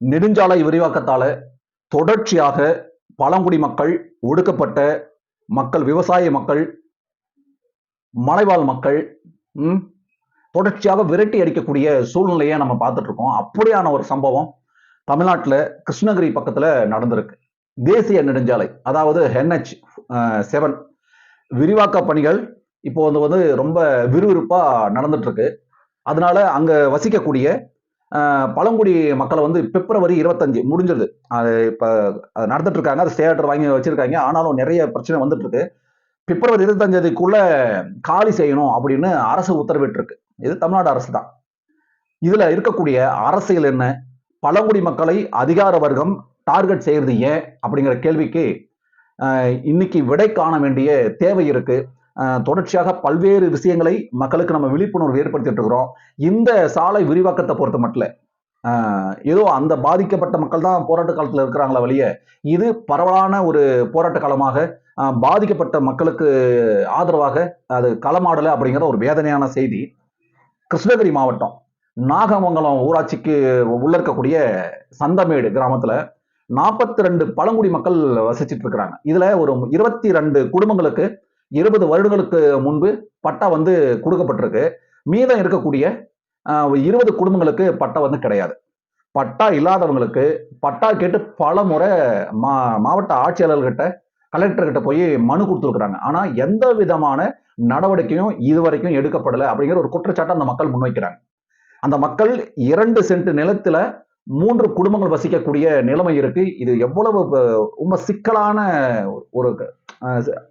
நெடுஞ்சாலை விரிவாக்கத்தால தொடர்ச்சியாக பழங்குடி மக்கள் ஒடுக்கப்பட்ட மக்கள் விவசாய மக்கள் மலைவாழ் மக்கள் ம், தொடர்ச்சியாக விரட்டி அடிக்கக்கூடிய சூழ்நிலையை நம்ம பார்த்துட்டு இருக்கோம் அப்படியான ஒரு சம்பவம் தமிழ்நாட்டில் கிருஷ்ணகிரி பக்கத்தில் நடந்திருக்கு. தேசிய நெடுஞ்சாலை அதாவது என்ஹெச் செவன் விரிவாக்க பணிகள் இப்போ வந்து வந்து ரொம்ப விறுவிறுப்பாக நடந்துட்டு இருக்கு அதனால அங்கே வசிக்கக்கூடிய பழங்குடி மக்களை வந்து பிப்ரவரி இருபத்தஞ்சு முடிஞ்சிருது அது இப்போ நடந்துட்டு இருக்காங்க அது ஸ்டேட்டர் வாங்கி வச்சிருக்காங்க. ஆனாலும் நிறைய பிரச்சனை வந்துட்டு இருக்கு பிப்ரவரி இருபத்தஞ்சதுக்குள்ள காலி செய்யணும் அப்படின்னு அரசு உத்தரவிட்டிருக்கு. இது தமிழ்நாடு அரசு தான். இதுல இருக்கக்கூடிய அரசியல் என்ன? பழங்குடி மக்களை அதிகார வர்க்கம் டார்கெட் செய்யறது ஏன்? அப்படிங்கிற கேள்விக்கு இன்னைக்கு விடை காண வேண்டிய தேவை இருக்கு. தொடர்ச்சியாக பல்வேறு விஷயங்களை மக்களுக்கு நம்ம விழிப்புணர்வு ஏற்படுத்திட்டு இருக்கிறோம் இந்த சாலை விரிவாக்கத்தை பொறுத்த மட்டும் ஏதோ அந்த பாதிக்கப்பட்ட மக்கள் தான் போராட்ட காலத்தில் இருக்கிறாங்களா வழிய இது பரவலான ஒரு போராட்ட காலமாக பாதிக்கப்பட்ட மக்களுக்கு ஆதரவாக அது களமாடலை அப்படிங்கிற ஒரு வேதனையான செய்தி. கிருஷ்ணகிரி மாவட்டம் நாகமங்கலம் ஊராட்சிக்கு உள்ள இருக்கக்கூடிய சந்தமேடு கிராமத்துல நாற்பத்தி ரெண்டு பழங்குடி மக்கள் வசிச்சிட்டு இருக்கிறாங்க. இதுல ஒரு இருபத்தி ரெண்டு குடும்பங்களுக்கு இருபது வருடங்களுக்கு முன்பு பட்டா வந்து கொடுக்கப்பட்டிருக்கு. மீதம் இருக்கக்கூடிய இருபது குடும்பங்களுக்கு பட்டா வந்து கிடையாது. பட்டா இல்லாதவங்களுக்கு பட்டா கேட்டு பல முறை மா மாவட்ட ஆட்சியாளர்கிட்ட கலெக்டர்கிட்ட போய் மனு கொடுத்துருக்குறாங்க. ஆனால் எந்த விதமான நடவடிக்கையும் இதுவரைக்கும் எடுக்கப்படலை அப்படிங்கிற ஒரு குற்றச்சாட்டை அந்த மக்கள் முன்வைக்கிறாங்க. அந்த மக்கள் இரண்டு சென்ட் நிலத்துல மூன்று குடும்பங்கள் வசிக்கக்கூடிய நிலைமை இருக்கு. இது எவ்வளவு ரொம்ப சிக்கலான ஒரு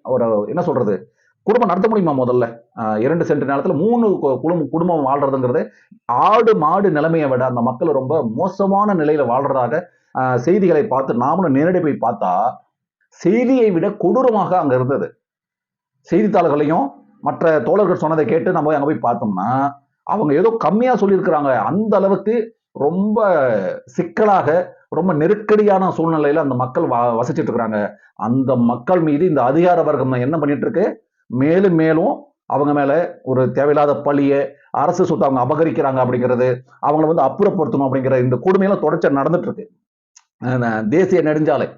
ஒரு என்ன சொல்றது? குடும்பம் நடத்த முடியுமா முதல்ல? இரண்டு சென்ட் நேரத்தில் மூணு கு- குடும்பம் குடும்பம் வாழ்றதுங்கிறது ஆடு மாடு நிலைமையை விட அந்த மக்கள் ரொம்ப மோசமான நிலையில வாழ்றதாக செய்திகளை பார்த்து நாமளும் நேரடி போய் பார்த்தா செய்தியை விட கொடூரமாக அங்க இருந்தது. செய்தித்தாள்களையும் மற்ற தோழர்கள் சொன்னதை கேட்டு நம்ம போய் அங்க போய் பார்த்தோம்னா அவங்க ஏதோ கம்மியா சொல்லியிருக்கிறாங்க. அந்த அளவுக்கு ரொம்ப சிக்கலாக ரொம்ப நெருக்கடியான சூழ்நிலையில அந்த மக்கள் வசிச்சுட்டு வசிச்சிட்டு இருக்கிறாங்க. அந்த மக்கள் மீது இந்த அதிகார வர்க்கம் என்ன பண்ணிட்டு இருக்கு? மேலும் மேலும் அவங்க மேல ஒரு தேவையில்லாத பழியை அரசு சொத்து அவங்க அபகரிக்கிறாங்க அப்படிங்கிறது அவங்கள வந்து அப்புறப்படுத்தணும் அப்படிங்கிற இந்த கொடுமையெல்லாம் தொடர்ச்சி நடந்துட்டு இருக்கு. தேசிய நெடுஞ்சாலை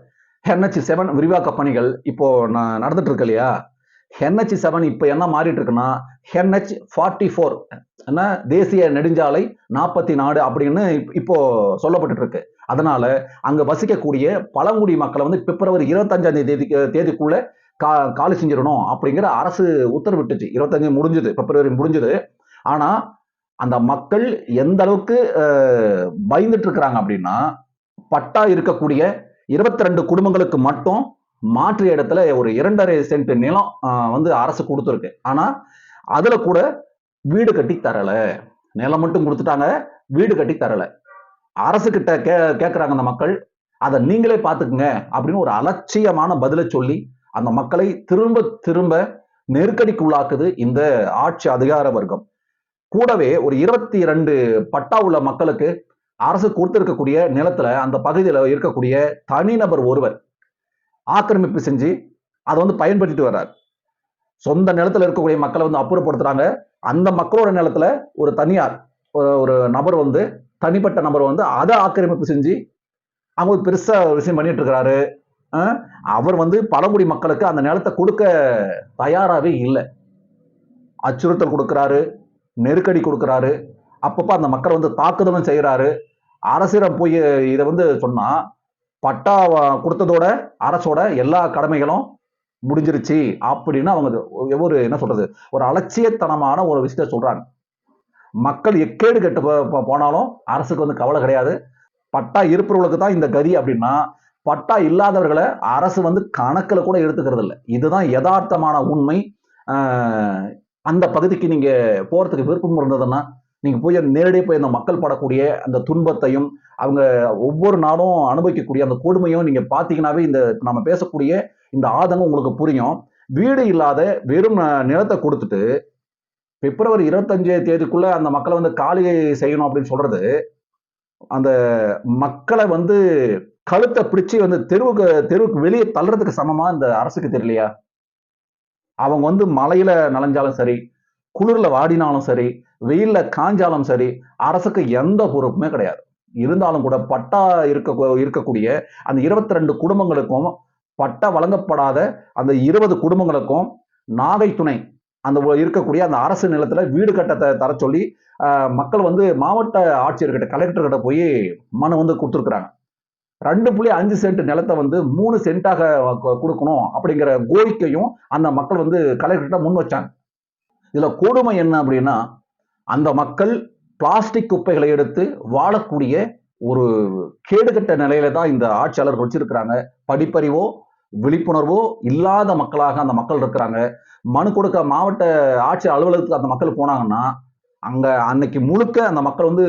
என்ஹெச் செவன் விரிவாக்க பணிகள் இப்போ நான் நடந்துட்டு இருக்கு இல்லையா? என்ஹெச் செவன் இப்போ என்ன மாறிட்டு இருக்குன்னா என்ஹெச் ஃபார்ட்டி ஃபோர் என்ன? தேசிய நெடுஞ்சாலை நாற்பத்தி நாடு அப்படின்னு இப்- இப்போ சொல்லப்பட்டு இருக்கு. அதனால அங்க வசிக்கக்கூடிய பழங்குடி மக்களை வந்து பிப்ரவரி இருபத்தஞ்சாம் தேதி தேதிக்குள்ள கா காலி செஞ்சிடணும் அப்படிங்கிற அரசு உத்தரவிட்டுச்சு. இருபத்தஞ்சு முடிஞ்சது பிப்ரவரி முடிஞ்சது. ஆனா அந்த மக்கள் எந்த அளவுக்கு பயந்துட்டு இருக்கிறாங்க அப்படின்னா பட்டா இருக்கக்கூடிய இருபத்தி ரெண்டு குடும்பங்களுக்கு மட்டும் மாற்று இடத்துல ஒரு இரண்டரை சென்ட் நிலம் வந்து அரசு கொடுத்துருக்கு. ஆனா அதுல கூட வீடு கட்டி தரல. நிலம் மட்டும் கொடுத்துட்டாங்க வீடு கட்டி தரல. அரசு கிட்ட கே கேட்குறாங்க அந்த மக்கள். அதை நீங்களே பார்த்துக்குங்க அப்படின்னு ஒரு அலட்சியமான பதிலை சொல்லி அந்த மக்களை திரும்ப திரும்ப நெருக்கடிக்குள்ளாக்குது இந்த ஆட்சி அதிகார வர்க்கம். கூடவே ஒரு இருபத்தி இரண்டு பட்டா உள்ள மக்களுக்கு அரசு கொடுத்திருக்கக்கூடிய நிலத்துல அந்த பகுதியில் இருக்கக்கூடிய தனிநபர் ஒருவர் ஆக்கிரமிப்பு செஞ்சு அதை வந்து பயன்படுத்திட்டு வர்றார். சொந்த நிலத்துல இருக்கக்கூடிய மக்களை வந்து அப்புறப்படுத்துறாங்க. அந்த மக்களோட நிலத்துல ஒரு தனியார் ஒரு நபர் வந்து தனிப்பட்ட நபர் வந்து அதை ஆக்கிரமிப்பு செஞ்சு அவங்க ஒரு பெருசா ஒரு விஷயம் பண்ணிட்டு இருக்கிறாரு அவர் வந்து பழங்குடி மக்களுக்கு அந்த நிலத்தை கொடுக்க தயாராகவே இல்லை. அச்சுறுத்தல் கொடுக்குறாரு நெருக்கடி கொடுக்குறாரு. அப்பப்போ அந்த மக்களை வந்து தாக்குதலும் செய்கிறாரு. அரசிடம் போய் இதை வந்து சொன்னால் பட்டா கொடுத்ததோட அரசோட எல்லா கடமைகளும் முடிஞ்சிருச்சு அப்படின்னு அவங்க ஒரு என்ன சொல்றது ஒரு அலட்சியத்தனமான ஒரு விஷயத்த சொல்றாங்க. மக்கள் எக்கேடு கெட்டு போ- போனாலும் அரசுக்கு வந்து கவலை கிடையாது. பட்டா இருப்பவர்களுக்கு தான் இந்த கதி அப்படின்னா பட்டா இல்லாதவர்களை அரசு வந்து கணக்கில் கூட எடுத்துக்கிறது இல்லை. இதுதான் யதார்த்தமான உண்மை. அந்த பகுதிக்கு நீங்க போறதுக்கு விருப்பம் இருந்ததுன்னா நீங்க போய் நேரடியாக போய் அந்த மக்கள் படக்கூடிய அந்த துன்பத்தையும் அவங்க ஒவ்வொரு நாளும் அனுபவிக்கக்கூடிய அந்த கொடுமையும் நீங்க பாத்தீங்கன்னாவே இந்த நம்ம பேசக்கூடிய இந்த ஆதங்கம் உங்களுக்கு புரியும். வீடு இல்லாத வெறும் நிலத்தை கொடுத்துட்டு பிப்ரவரி இருபத்தஞ்சு தேதிக்குள்ள அந்த மக்களை வந்து காலி செய்யணும் அப்படின்னு சொல்றது அந்த மக்களை வந்து கழுத்தை பிடிச்சு வந்து தெருவுக்கு தெருவுக்கு வெளியே தள்ளுறதுக்கு சமமா இந்த அரசுக்கு தெரியலையா? அவங்க வந்து மலையில நனைஞ்சாலும் சரி குளிர்ல வாடினாலும் சரி வெயில்ல காஞ்சாலும் சரி அரசுக்கு எந்த பொறுப்புமே கிடையாது. இருந்தாலும் கூட பட்டா இருக்க இருக்கக்கூடிய அந்த இருபத்தி ரெண்டு குடும்பங்களுக்கும் பட்டா வழங்கப்படாத அந்த இருபது குடும்பங்களுக்கும் நாகை துணை அந்த இருக்கக்கூடிய அந்த அரசு நிலத்தில் வீடு கட்டத்தை தர சொல்லி மக்கள் வந்து மாவட்ட ஆட்சியர்கிட்ட கலெக்டர்கிட்ட போய் மனு வந்து கொடுத்துருக்குறாங்க. ரெண்டு புள்ளி அஞ்சு சென்ட் நிலத்தை வந்து மூணு சென்ட்டாக கொடுக்கணும் அப்படிங்கிற கோரிக்கையும் அந்த மக்கள் வந்து கலெக்டர்கிட்ட முன் வச்சாங்க. இதில் கொடுமை என்ன அப்படின்னா அந்த மக்கள் பிளாஸ்டிக் குப்பைகளை எடுத்து வாழக்கூடிய ஒரு கேடுகட்ட நிலையில தான் இந்த ஆட்சியாளர் வச்சிருக்கிறாங்க. படிப்பறிவோ விழிப்புணர்வோ இல்லாத மக்களாக அந்த மக்கள் இருக்கிறாங்க. மனு கொடுக்க மாவட்ட ஆட்சி அலுவலகத்துக்கு அந்த மக்கள் போனாங்கன்னா அங்க அன்னைக்கு முழுக்க அந்த மக்கள் வந்து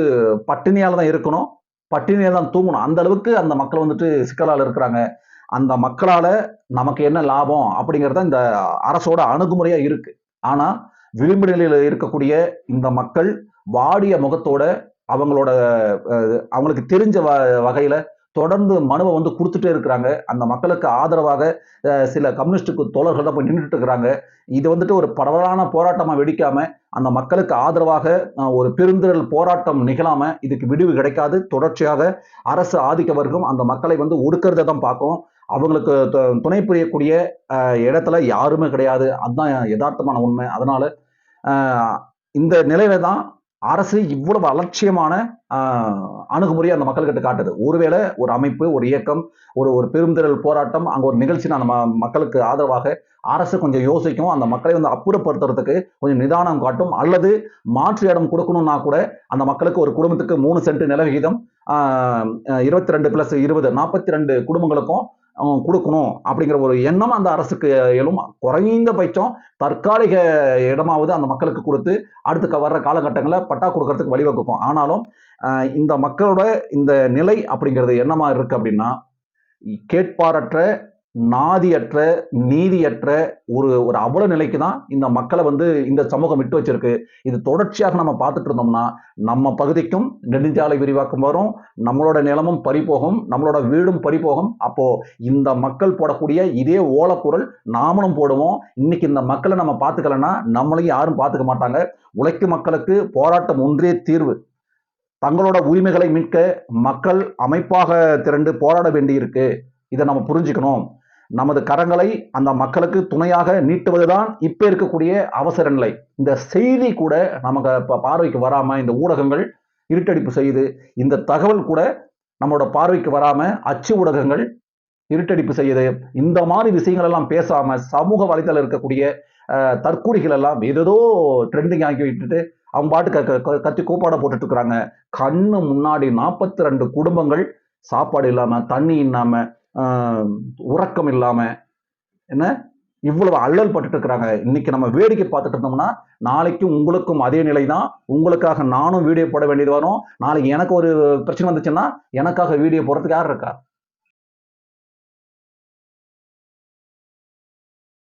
பட்டினியால தான் இருக்கணும். பட்டினியால தான் தூங்கணும். அந்த அளவுக்கு அந்த மக்கள் வந்துட்டு சிக்கலால் இருக்கிறாங்க. அந்த மக்களால நமக்கு என்ன லாபம் அப்படிங்கிறத இந்த அரசோட அணுகுமுறையா இருக்கு. ஆனா விளிம்பு நிலையில இருக்கக்கூடிய இந்த மக்கள் வாடிய முகத்தோட அவங்களோட அவங்களுக்கு தெரிஞ்ச வ- வகையில தொடர்ந்து மனுவை வந்து கொடுத்துட்டே இருக்கிறாங்க. அந்த மக்களுக்கு ஆதரவாக சில கம்யூனிஸ்டுக்கு தோழர்கள் தான் போய் நின்றுட்டு இருக்கிறாங்க. இது வந்துட்டு ஒரு பரவலான போராட்டமாக வெடிக்காம அந்த மக்களுக்கு ஆதரவாக ஒரு பெருந்திரள் போராட்டம் நிகழாம இதுக்கு விடிவு கிடைக்காது. தொடர்ச்சியாக அரசு ஆதிக்க வர்க்கம் அந்த மக்களை வந்து ஒடுக்கிறத தான் பார்க்கும். அவங்களுக்கு துணை புரியக்கூடிய இடத்துல யாருமே கிடையாது. அதுதான் யதார்த்தமான உண்மை. அதனால இந்த நிலையில தான் அரசு இவ்வளவு அலட்சியமான அணுகுமுறையை அந்த மக்கள்கிட்ட காட்டுது. ஒருவேளை ஒரு அமைப்பு ஒரு இயக்கம் ஒரு ஒரு பெருந்திரல் போராட்டம் அங்கே ஒரு நிகழ்ச்சி நம்ம மக்களுக்கு ஆதரவாக அரசு கொஞ்சம் யோசிக்கும். அந்த மக்களை வந்து அப்புறப்படுத்துறதுக்கு கொஞ்சம் நிதானம் காட்டும். அல்லது மாற்று இடம் கொடுக்கணும்னா கூட அந்த மக்களுக்கு ஒரு குடும்பத்துக்கு மூணு சென்ட் நில விகிதம் இருபத்தி ரெண்டு பிளஸ் இருபது நாற்பத்தி ரெண்டு குடும்பங்களுக்கும் கொடுக்கணும் அப்படிங்கிற ஒரு எண்ணம் அந்த அரசுக்கு எழும். குறைந்தபட்சம் தற்காலிக இடமாவது அந்த மக்களுக்கு கொடுத்து அடுத்து வர்ற காலகட்டங்களில் பட்டா கொடுக்கறதுக்கு வழிவகுக்கும். ஆனாலும் இந்த மக்களோட இந்த நிலை அப்படிங்கிறது என்னமா இருக்கு அப்படின்னா கேட்பாரற்ற நாதியற்ற நீதியற்ற ஒரு ஒரு அவல நிலைக்கு தான் இந்த மக்களை வந்து இந்த சமூகம் விட்டு வச்சிருக்கு. இது தொடர்ச்சியாக நம்ம பார்த்துட்டு இருந்தோம்னா நம்ம பகுதிக்கும் நெடுஞ்சாலை விரிவாக்கம் வரும் நம்மளோட நிலமும் பறிபோகும் நம்மளோட வீடும் பறிபோகும். அப்போ இந்த மக்கள் போடக்கூடிய இதே ஓலக்குரல் நாமளும் போடுவோம். இன்னைக்கு இந்த மக்களை நம்ம பார்த்துக்கலன்னா நம்மளையும் யாரும் பார்த்துக்க மாட்டாங்க. உழைக்கும் மக்களுக்கு போராட்டம் ஒன்றே தீர்வு. தங்களோட உரிமைகளை மீட்க மக்கள் அமைப்பாக திரண்டு போராட வேண்டியிருக்கு. இதை நம்ம புரிஞ்சுக்கணும். நமது கரங்களை அந்த மக்களுக்கு துணையாக நீட்டுவதுதான் இப்போ இருக்கக்கூடிய அவசர நிலை இந்த செய்தி கூட நமக்கு இப்போ பார்வைக்கு வராமல் இந்த ஊடகங்கள் இருட்டடிப்பு செய்யுது இந்த தகவல் கூட நம்மளோட பார்வைக்கு வராமல் அச்சு ஊடகங்கள் இருட்டடிப்பு செய்யுது இந்த மாதிரி விஷயங்கள் எல்லாம் பேசாம சமூக வலைதளம் இருக்கக்கூடிய அஹ், எல்லாம் ஏதேதோ ட்ரெண்டிங் ஆக்கி விட்டுட்டு அவங்க பாட்டு க- க- க- கத்தி கூப்பாட போட்டுட்டு இருக்கிறாங்க. கண்ணு முன்னாடி நாற்பத்தி ரெண்டு குடும்பங்கள் சாப்பாடு இல்லாம தண்ணி இல்லாமல் உறக்கம் இல்லாமல் என்ன? இவ்வளவு அல்லல் பட்டுட்டு இருக்கிறாங்க. இன்னைக்கு நம்ம வேடிக்கை பார்த்துட்டு இருந்தோம்னா நாளைக்கு உங்களுக்கும் அதே நிலை தான் உங்களுக்காக நானும் வீடியோ போட வேண்டியது வரும். நாளைக்கு எனக்கு ஒரு பிரச்சனை வந்துச்சுன்னா எனக்காக வீடியோ போடுறதுக்கு யார் இருக்கா?